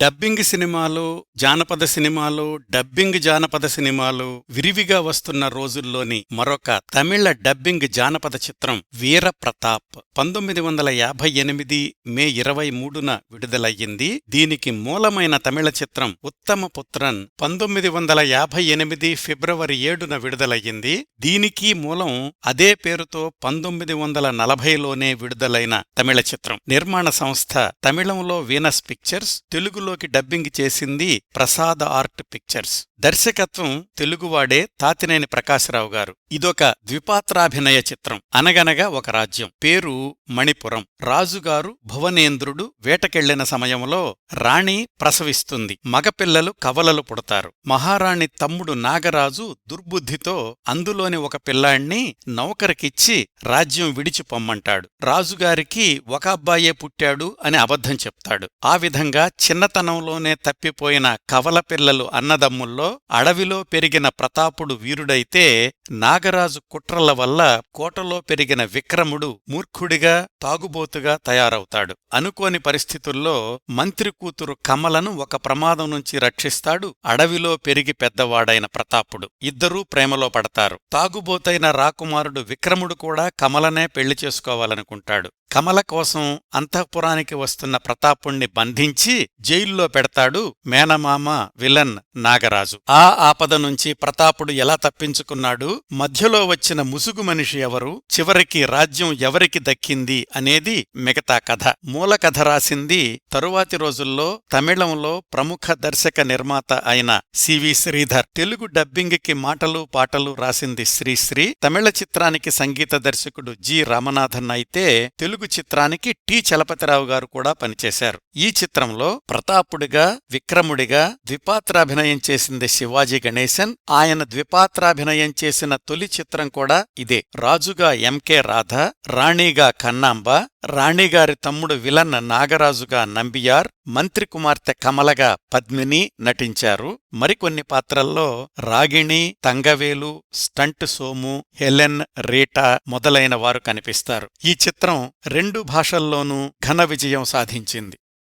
Dubbing సినిమాలు జానపద సినిమాలు డబ్బింగ్ జానపద సినిమాలు విరివిగా వస్తున్న రోజుల్లోని మరొక తమిళ డబ్బింగ్ జానపద చిత్రం వీర ప్రతాప్ పంతొమ్మిది వందల యాభై ఎనిమిది మే ఇరవై మూడున విడుదలయ్యింది. దీనికి మూలమైన తమిళ చిత్రం ఉత్తమ పుత్రన్ పంతొమ్మిది వందల యాభై ఎనిమిది ఫిబ్రవరి ఏడున విడుదలయ్యింది. దీనికి మూలం అదే పేరుతో పంతొమ్మిది వందల నలభైలోనే విడుదలైన తమిళ చిత్రం. నిర్మాణ సంస్థ తమిళంలో వీనస్ పిక్చర్స్ తెలుగులో తెలుగులోకి డబ్బింగ్ చేసింది ప్రసాద ఆర్ట్ పిక్చర్స్ దర్శకత్వం తెలుగువాడే తాతినేని ప్రకాశరావు గారు. ఇదొక ద్విపాత్రాభినయ చిత్రం. అనగనగా ఒక రాజ్యం. పేరు మణిపురం. రాజుగారు భువనేంద్రుడు వేటకెళ్ళిన సమయంలో రాణి ప్రసవిస్తుంది. మగపిల్లలు కవలలు పుడతారు. మహారాణి తమ్ముడు నాగరాజు దుర్బుద్ధితో అందులోని ఒక పిల్లాణ్ణి నౌకరికిచ్చి రాజ్యం విడిచిపొమ్మంటాడు. రాజుగారికి ఒక అబ్బాయే పుట్టాడు అని అబద్ధం చెప్తాడు. ఆ విధంగా చిన్నతనంలోనే తప్పిపోయిన కవల పిల్లలు అన్నదమ్ముల్లో అడవిలో పెరిగిన ప్రతాపుడు వీరుడైతే నాగరాజు కుట్రల వల్ల కోటలో పెరిగిన విక్రముడు మూర్ఖుడిగా తాగుబోతుగా తయారవుతాడు. అనుకోని పరిస్థితుల్లో మంత్రి కూతురు కమలను ఒక ప్రమాదం నుంచి రక్షిస్తాడు. అడవిలో పెరిగి పెద్దవాడైన ప్రతాపుడు. ఇద్దరూ ప్రేమలో పడతారు. తాగుబోతైన రాకుమారుడు విక్రముడు కూడా కమలనే పెళ్ళి చేసుకోవాలనుకుంటాడు. కమల కోసం అంతఃపురానికి వస్తున్న ప్రతాపుణ్ణి బంధించి జైల్లో పెడతాడు మేనమామ విలన్ నాగరాజు. ఆ ఆపద నుంచి ప్రతాపుడు ఎలా తప్పించుకున్నాడు? మధ్యలో వచ్చిన ముసుగు మనిషి ఎవరు? చివరికి రాజ్యం ఎవరికి దక్కింది అనేది మిగతా కథ. మూల కథ రాసింది తరువాతి రోజుల్లో తమిళంలో ప్రముఖ దర్శక నిర్మాత అయిన సివి శ్రీధర్. తెలుగు డబ్బింగ్కి మాటలు పాటలు రాసింది శ్రీశ్రీ. తమిళ చిత్రానికి సంగీత దర్శకుడు జి. రామనాథన్ అయితే తెలుగు చిత్రానికి టి. చలపతిరావు గారు కూడా పనిచేశారు. ఈ చిత్రంలో ప్రతాపుడిగా విక్రముడిగా ద్విపాత్రాభినయం చేసింది శివాజీ గణేశన్. ఆయన ద్విపాత్రాభినయం చేసిన తొలి చిత్రం కూడా ఇదే. రాజుగా ఎంకే రాధ రాణిగా కన్నాంబ రాణిగారి తమ్ముడు విలన్ నాగరాజుగా నంబియార్ మంత్రి కుమార్తె కమలగా పద్మిని నటించారు. మరికొన్ని పాత్రల్లో Ragini Thangavelu stunt Somu Helen Rita మొదలైన వారు కనిపిస్తారు. ఈ చిత్రం రెండు భాషల్లోనూ ఘన విజయం సాధించింది.